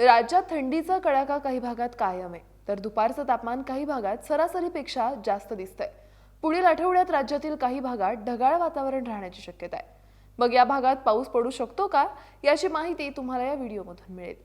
राज्यात थंडीचा कडाका काही भागात कायम आहे. तर दुपारचं तापमान काही भागात सरासरीपेक्षा जास्त दिसतंय. पुढील आठवड्यात राज्यातील काही भागात ढगाळ वातावरण राहण्याची शक्यता आहे. मग या भागात पाऊस पडू शकतो का? याची माहिती तुम्हाला या व्हिडिओमधून मिळेल.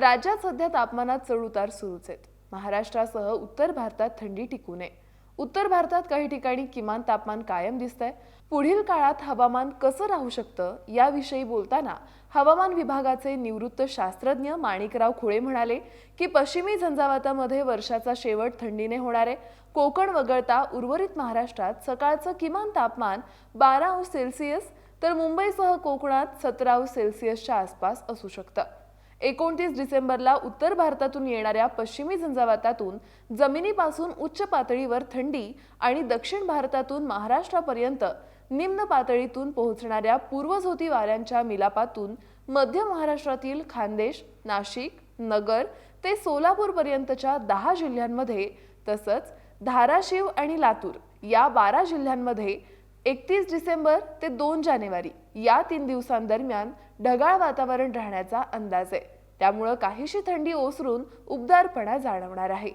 राज्यात सध्या तापमानात चढउतार सुरूच आहेत. महाराष्ट्रासह उत्तर भारतात थंडी टिकू नये. उत्तर भारतात काही ठिकाणी किमान तापमान कायम दिसतंय. पुढील काळात हवामान कसं राहू शकतं याविषयी बोलताना हवामान विभागाचे निवृत्त शास्त्रज्ञ माणिकराव खुळे म्हणाले की पश्चिमी झंझावातामध्ये वर्षाचा शेवट थंडीने होणार आहे. कोकण वगळता उर्वरित महाराष्ट्रात सकाळचं किमान तापमान बारा अंश सेल्सिअस तर मुंबईसह कोकणात सतरा अंश सेल्सिअसच्या आसपास असू शकतं. एकोणतीस डिसेंबरला उत्तर भारतातून येणाऱ्या पश्चिमी झंझावातातून जमिनीपासून उच्च पातळीवर थंडी आणि दक्षिण भारतातून महाराष्ट्रापर्यंत निम्न पातळीतून पोहोचणाऱ्या पूर्वझोती वाऱ्यांच्या मिलापातून मध्य महाराष्ट्रातील खानदेश नाशिक नगर ते सोलापूरपर्यंतच्या दहा जिल्ह्यांमध्ये तसंच धाराशिव आणि लातूर या बारा जिल्ह्यांमध्ये एकतीस डिसेंबर ते दोन जानेवारी या तीन दिवसांदरम्यान ढगाळ वातावरण राहण्याचा अंदाज आहे. त्यामुळं काहीशी थंडी ओसरून उबदारपणा जाणवणार आहे.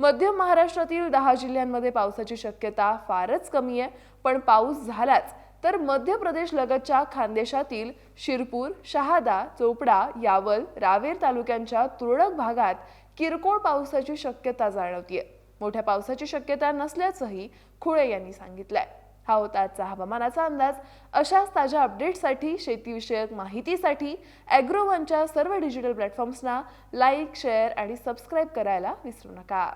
मध्य महाराष्ट्रातील दहा जिल्ह्यांमध्ये पावसाची शक्यता फारच कमी आहे. पण पाऊस झालाच तर मध्य प्रदेश लगतच्या खानदेशातील शिरपूर शहादा चोपडा यावल रावेर तालुक्यांच्या तुरळक भागात किरकोळ पावसाची शक्यता जाणवतीये. मोठ्या पावसाची शक्यता नसल्याचंही खुळे यांनी सांगितलंय. हा होता आजचा हवामानाचा अंदाज अशाच ताज्या अपडेटसाठी शेतीविषयक माहितीसाठी ॲग्रोवनच्या सर्व डिजिटल प्लॅटफॉर्म्सना लाईक शेअर आणि सबस्क्राईब करायला विसरू नका.